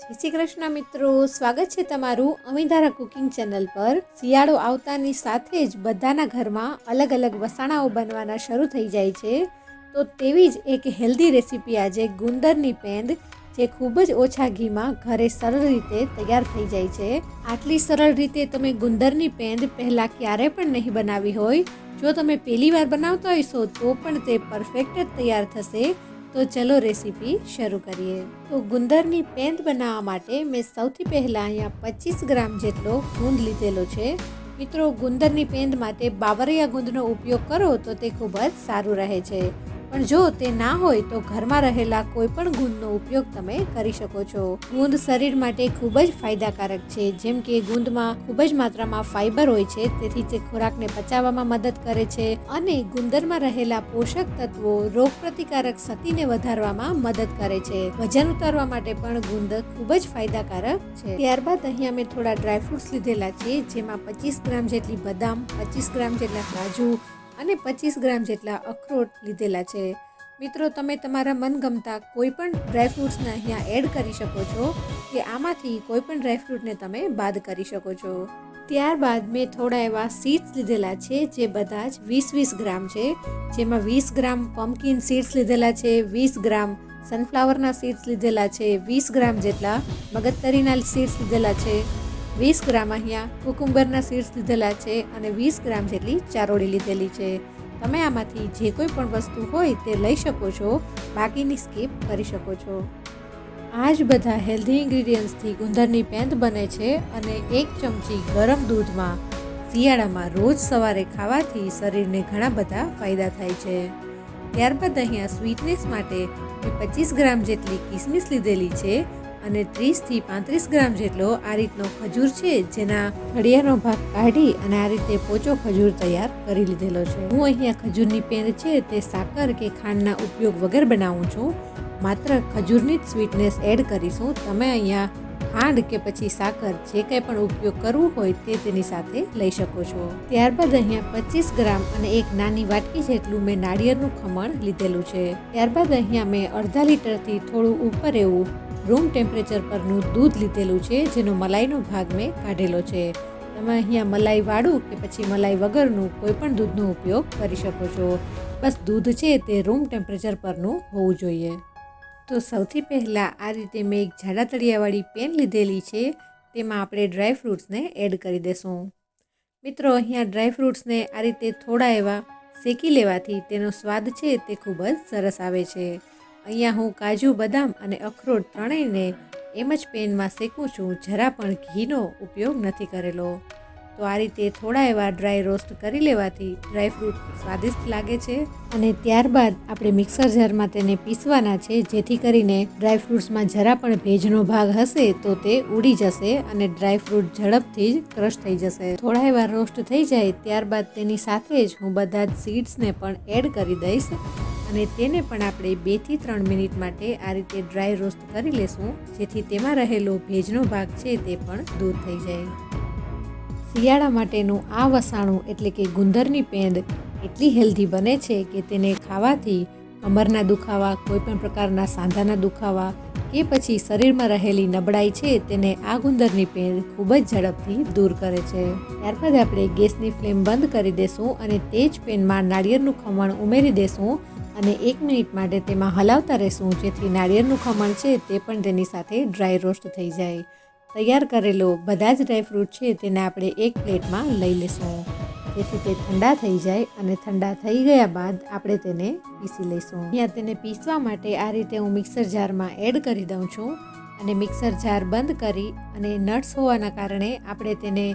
જય શ્રી કૃષ્ણ મિત્રો. સ્વાગત છે તમારું અમીધારા કુકિંગ ચેનલ પર. શિયાળો આવતાની સાથે જ બધાના ઘરમાં અલગ અલગ વસાણાઓ બનવાના શરૂ થઈ જાય છે. તો તેવી જ એક હેલ્ધી રેસીપી આજે ગુંદરની પેંદ, જે ખૂબ જ ઓછા ઘીમાં ઘરે સરળ રીતે તૈયાર થઈ જાય છે. આટલી સરળ રીતે તમે ગુંદરની પેંદ પહેલાં ક્યારે પણ નહીં બનાવી હોય. જો તમે પહેલી વાર બનાવતા હશો તો પણ તે પરફેક્ટ જ તૈયાર થશે. તો ચલો રેસીપી શરૂ કરીએ. તો ગુંદરની પેંદ બનાવવા માટે મેં સૌથી પહેલાં અહીંયા પચીસ ગ્રામ જેટલો ગુંદ લીધેલો છે. મિત્રો, ગુંદરની પેંદ માટે બાવરિયા ગુંદનો ઉપયોગ કરો તો તે ખૂબ જ સારું રહે છે. પણ જો તે ના હોય તો ઘરમાં રહેલા કોઈ પણ ગુંદનો ઉપયોગ તમે કરી શકો છો. ગુંદ શરીર માટે ખૂબ જ ફાયદાકારક છે. જેમ કે ગુંદમાં ખૂબ જ માત્રામાં ફાઇબર હોય છે, તેથી તે ખોરાકને પચાવવામાં મદદ કરે છે અને ગુંદરમાં રહેલા પોષક તત્વો રોગપ્રતિકારક શક્તિને વધારવામાં મદદ કરે છે. વજન ઉતારવા માટે પણ ગુંદ ખૂબ જ ફાયદાકારક છે. ત્યારબાદ અહીંયા મેં થોડા ડ્રાયફ્રૂટ્સ લીધેલા છે, જેમાં પચીસ ગ્રામ જેટલી બદામ, પચીસ ગ્રામ જેટલા કાજુ અને પચીસ ગ્રામ જેટલા અખરોટ લીધેલા છે. મિત્રો, તમે તમારા મનગમતા કોઈ પણ ડ્રાયફ્રૂટ્સને અહીંયા એડ કરી શકો છો કે આમાંથી કોઈ પણ ડ્રાયફ્રૂટને તમે બાદ કરી શકો છો. ત્યારબાદ મેં થોડા એવા સીડ્સ લીધેલા છે જે બધા જ વીસ વીસ ગ્રામ છે. જેમાં વીસ ગ્રામ પમ્પકિન સીડ્સ લીધેલા છે, વીસ ગ્રામ સનફ્લાવરના સીડ્સ લીધેલા છે, વીસ ગ્રામ જેટલા મગજતરીના સીડ્સ લીધેલા છે. વીસ ગ્રામ અહીંયા કુકુંબરના સીડ્સ લીધેલા છે અને વીસ ગ્રામ જેટલી ચારોળી લીધેલી છે. તમે આમાંથી જે કોઈ પણ વસ્તુ હોય તે લઈ શકો છો, બાકીની સ્કીપ કરી શકો છો. આ જ બધા હેલ્ધી ઇન્ગ્રીડિયન્ટ્સથી ગુંદરની પેંદ બને છે અને એક ચમચી ગરમ દૂધમાં શિયાળામાં રોજ સવારે ખાવાથી શરીરને ઘણા બધા ફાયદા થાય છે. ત્યારબાદ અહીંયા સ્વીટનેસ માટે મેં પચીસ ગ્રામ જેટલી કિસમિસ લીધેલી છે અને ત્રીસથી પાંત્રીસ ગ્રામ જેટલો આ રીતનો ખજૂર છે, જેના ફળિયાનો ભાગ કાઢી અને આ રીતે પોચો ખજૂર તૈયાર કરી લીધેલો છે. હું અહીંયા ખજૂરની પેન છે, તે સાકર કે ખાંડના ઉપયોગ વગર બનાવું છું. માત્ર ખજૂરની જ સ્વીટનેસ એડ કરીશું. તમે અહીંયા ખાંડ કે પછી સાકર જે કંઈ પણ ઉપયોગ કરવું હોય તે તેની સાથે લઈ શકો છો. ત્યારબાદ અહીંયા પચીસ ગ્રામ અને એક નાની વાટકી જેટલું મેં નાળિયેરનું ખમણ લીધેલું છે. ત્યારબાદ અહીંયા મેં અડધા લીટરથી થોડું ઉપર એવું રૂમ ટેમ્પરેચર પરનું દૂધ લીધેલું છે, જેનો મલાઈનો ભાગ મેં કાઢેલો છે. તમે અહીંયા મલાઈ વાળું કે પછી મલાઈ વગરનું કોઈ પણ દૂધનો ઉપયોગ કરી શકો છો. બસ દૂધ છે તે રૂમ ટેમ્પરેચર પરનું હોવું જોઈએ. તો સૌથી પહેલાં આ રીતે મેં એક જાડા તળિયાવાળી પેન લીધેલી છે, તેમાં આપણે ડ્રાય ફ્રૂટ્સને એડ કરી દેશું. મિત્રો, અહીંયા ડ્રાય ફ્રૂટ્સને આ રીતે થોડા એવા શેકી લેવાથી તેનો સ્વાદ છે તે ખૂબ જ સરસ આવે છે. અહીંયા હું કાજુ, બદામ અને અખરોટ ત્રણેયને એમ જ પેનમાં શેકું છું, જરા પણ ઘીનો ઉપયોગ નથી કરેલો. તો આ રીતે થોડા એવા ડ્રાય રોસ્ટ કરી લેવાથી ડ્રાયફ્રૂટ સ્વાદિષ્ટ લાગે છે અને ત્યારબાદ આપણે મિક્સર જારમાં તેને પીસવાના છે, જેથી કરીને ડ્રાયફ્રૂટ્સમાં જરા પણ ભેજનો ભાગ હશે તો તે ઉડી જશે અને ડ્રાયફ્રૂટ ઝડપથી જ ક્રશ થઈ જશે. થોડા એવા રોસ્ટ થઈ જાય, ત્યારબાદ તેની સાથે જ હું બધા જ સીડ્સને પણ એડ કરી દઈશ. અને તેને પણ આપણે બેથી ત્રણ મિનિટ માટે આ રીતે ડ્રાય રોસ્ટ કરી લેશું, જેથી તેમાં રહેલો ભેજનો ભાગ છે તે પણ દૂર થઈ જાય. શિયાળા માટેનું આ વસાણું એટલે કે ગુંદરની પેંદ એટલી હેલ્ધી બને છે કે તેને ખાવાથી કમરના દુખાવા, કોઈપણ પ્રકારના સાંધાના દુખાવા કે પછી શરીરમાં રહેલી નબળાઈ છે તેને આ ગુંદરની પેંદ ખૂબ જ ઝડપથી દૂર કરે છે. ત્યારબાદ આપણે ગેસની ફ્લેમ બંધ કરી દેશું અને તે જ પેનમાં નાળિયેરનું ખમણ ઉમેરી દેશું અને એક મિનિટ માટે તેમાં હલાવતા રહેશું, જેથી નાળિયેરનું ખમણ છે તે પણ તેની સાથે ડ્રાય રોસ્ટ થઈ જાય. તૈયાર કરેલો બધા જ ડ્રાયફ્રૂટ છે તેને આપણે એક પ્લેટમાં લઈ લઈશું જેથી તે ઠંડા થઈ જાય અને ઠંડા થઈ ગયા બાદ આપણે તેને પીસી લઈશું. અહીંયા તેને પીસવા માટે આ રીતે હું મિક્સર જારમાં એડ કરી દઉં છું અને મિક્સર જાર બંધ કરી અને નટ્સ હોવાના કારણે આપણે તેને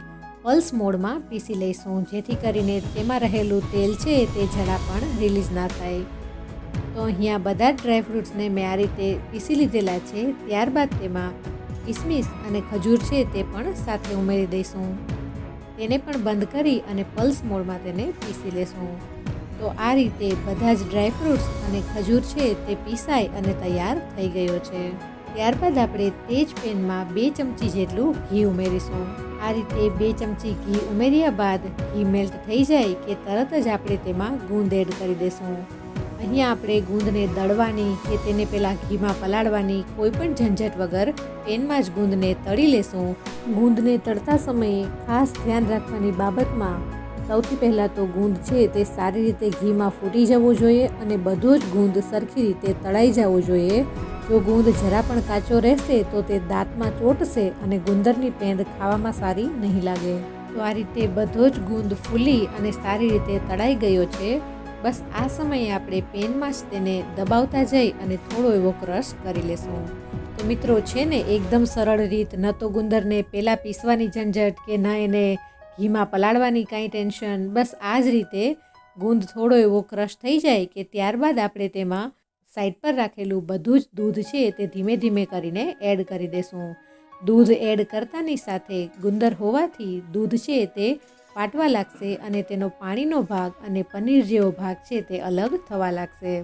પલ્સ મોડમાં પીસી લઈશું, જેથી કરીને તેમાં રહેલું તેલ છે તે જરા પણ રિલીઝ ના થાય. તો અહીંયા બધા જ ડ્રાયફ્રૂટ્સને મેં આ રીતે પીસી લીધેલા છે. ત્યારબાદ તેમાં કિસમિસ અને ખજૂર છે તે પણ સાથે ઉમેરી દઈશું. તેને પણ બંધ કરી અને પલ્સ મોડમાં તેને પીસી લેશું. તો આ રીતે બધા જ ડ્રાયફ્રૂટ્સ અને ખજૂર છે તે પીસાય અને તૈયાર થઈ ગયો છે. ત્યારબાદ આપણે તે જ પેનમાં બે ચમચી જેટલું ઘી ઉમેરીશું. આ રીતે બે ચમચી ઘી ઉમેર્યા બાદ ઘી મેલ્ટ થઈ જાય કે તરત જ આપણે તેમાં ગુંદ એડ કરી દઈશું અહીંયા આપણે ગુંદને દળવાની કે તેને પહેલાં ઘીમાં પલાળવાની કોઈ પણ ઝંઝટ વગર પેનમાં જ ગુંદને તળી લેશું. ગુંદને તળતા સમયે ખાસ ધ્યાન રાખવાની બાબતમાં સૌથી પહેલાં તો ગુંદ છે તે સારી રીતે ઘીમાં ફૂટી જવું જોઈએ અને બધો જ ગુંદ સરખી રીતે તળાઈ જવો જોઈએ. જો ગુંદ જરા પણ કાચો રહેશે તો તે દાંતમાં ચોટશે અને ગુંદરની પેંદ ખાવામાં સારી નહીં લાગે. તો આ રીતે બધો જ ગુંદ ફૂલી અને સારી રીતે તળાઈ ગયો છે. બસ આ સમયે આપણે પેનમાં જ તેને દબાવતા જઈ અને થોડો એવો ક્રશ કરી લેશું. તો મિત્રો, છે ને, એકદમ સરળ રીત, ન તો ગુંદરને પહેલાં પીસવાની ઝંઝટ કે ન એને ઘીમાં પલાળવાની કાંઈ ટેન્શન. બસ આ જ રીતે ગુંદ થોડો એવો ક્રશ થઈ જાય કે ત્યારબાદ આપણે તેમાં સાઈડ પર રાખેલું બધું જ દૂધ છે તે ધીમે ધીમે કરીને એડ કરી દેશું. દૂધ એડ કરતાની સાથે ગુંદર હોવાથી દૂધ છે તે ફાટવા લાગશે અને તેનો પાણીનો ભાગ અને પનીર જેવો ભાગ છે તે અલગ થવા લાગશે.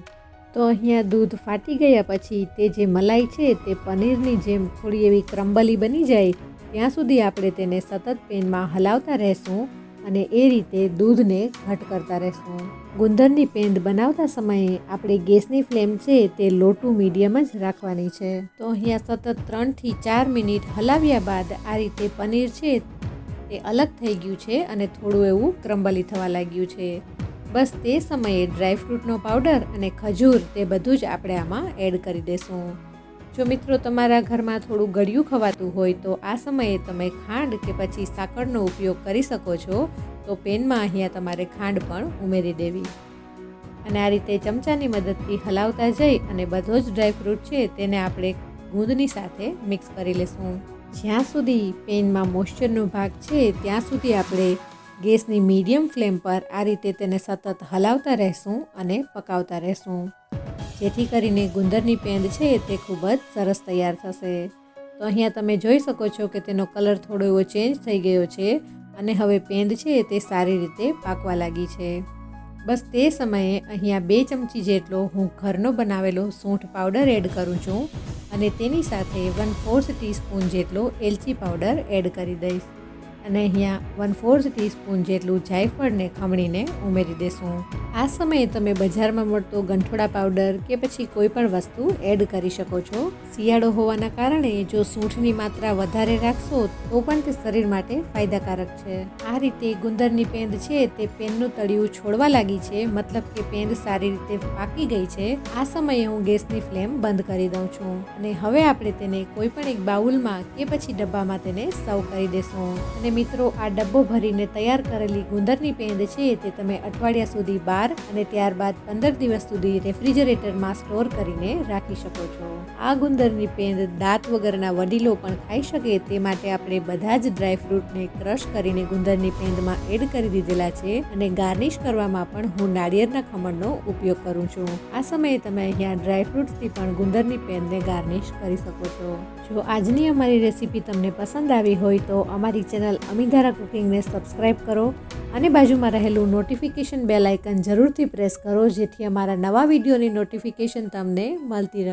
તો અહીંયા દૂધ ફાટી ગયા પછી તે જે મલાઈ છે તે પનીરની જેમ થોડી એવી ક્રમ્બલી બની જાય, ત્યાં સુધી આપણે તેને સતત પેનમાં હલાવતા રહેશું અને એ રીતે દૂધને ઘટ કરતા રહેશું. ગુંદરની પેંદ બનાવતા સમયે આપણે ગેસની ફ્લેમ છે તે લોટુ મીડિયમ જ રાખવાની છે. તો અહીંયા સતત ત્રણથી ચાર મિનિટ હલાવ્યા બાદ આ રીતે પનીર છે તે અલગ થઈ ગયું છે અને થોડું એવું ક્રમ્બલી થવા લાગ્યું છે. બસ તે સમયે ડ્રાયફ્રૂટનો પાવડર અને ખજૂર તે બધું જ આપણે આમાં એડ કરી દેશું. જો મિત્રો તમારા ઘરમાં થોડું ગળ્યું ખવાતું હોય તો આ સમયે તમે ખાંડ કે પછી સાકરનો ઉપયોગ કરી શકો છો, તો પેનમાં અહીંયા તમારે ખાંડ પણ ઉમેરી દેવી. અને આ રીતે ચમચાની મદદથી હલાવતા જઈ અને બધો જ ડ્રાયફ્રૂટ છે તેને આપણે ગુંદની સાથે મિક્સ કરી લેશું. જ્યાં સુધી પેનમાં મોઇશ્ચરનો ભાગ છે, ત્યાં સુધી આપણે ગેસની મીડિયમ ફ્લેમ પર આ રીતે તેને સતત હલાવતા રહેશું અને પકાવતા રહેશું. જેથી કરીને ગુંદરની પેંદ છે તે ખૂબ જ સરસ તૈયાર થશે. તો અહીંયા તમે જોઈ શકો છો કે તેનો કલર થોડો એવો ચેન્જ થઈ ગયો છે અને હવે પેંદ છે તે સારી રીતે પાકવા લાગી છે. બસ તે સમયે અહીંયા બે ચમચી જેટલો હું ઘરનો બનાવેલો સૂંઠ પાવડર એડ કરું છું. અને તેની સાથે વન ફોર્થ ટીસ્પૂન જેટલો એલચી પાવડર એડ કરી દઈશ. અને અહીંયા વન ફોર્થ ટીસ્પૂન જેટલું જાયફળને ખમણીને ઉમેરી દેશું. આ સમયે તમે બજારમાં મળતો ગંઠોડા પાવડર કે પછી કોઈ પણ વસ્તુ એડ કરી શકો છો. શિયાળો હોવાના કારણે જો સૂંઠની માત્રા વધારે રાખશો તો પણ તે શરીર માટે ફાયદાકારક છે. આ રીતે ગુંદરની પેંદ છે તે પેનનું તળિયું છોડવા લાગી છે, મતલબ કે પેંદ સારી રીતે પાકી ગઈ છે. આ સમયે હું ગેસની ફ્લેમ બંધ કરી દઉં છું અને હવે આપણે તેને કોઈ પણ એક બાઉલમાં કે પછી ડબ્બામાં તેને સર્વ કરી દેશું. અને મિત્રો, આ ડબ્બો ભરીને તૈયાર કરેલી ગુંદરની પેંદ છે તે તમે અઠવાડિયા સુધી બાર અને ત્યારબાદ પંદર દિવસ સુધી રેફ્રિજરેટરમાં સ્ટોર કરીને રાખી શકો છો. આ ગુંદરની પેંદ દાંત વગરના વડીલો પણ ખાઈ શકે તે માટે આપણે બધા જ ડ્રાયફ્રૂટને ક્રશ કરીને ગુંદરની પેંદમાં એડ કરી દીધેલા છે અને ગાર્નિશ કરવામાં પણ હું નાળિયેરના ખમણનો ઉપયોગ કરું છું. આ સમયે તમે અહીંયા ડ્રાયફ્રૂટ્સથી પણ ગુંદરની પેંદને ગાર્નિશ કરી શકો છો. જો આજની અમારી રેસીપી તમને પસંદ આવી હોય તો અમારી ચેનલ અમીધારા કુકિંગને સબસ્ક્રાઈબ કરો અને બાજુમાં રહેલું નોટિફિકેશન બેલ આઇકન જરૂરથી પ્રેસ કરો જેથી અમારા નવા વિડીયોની નોટિફિકેશન તમને મળતી રહે.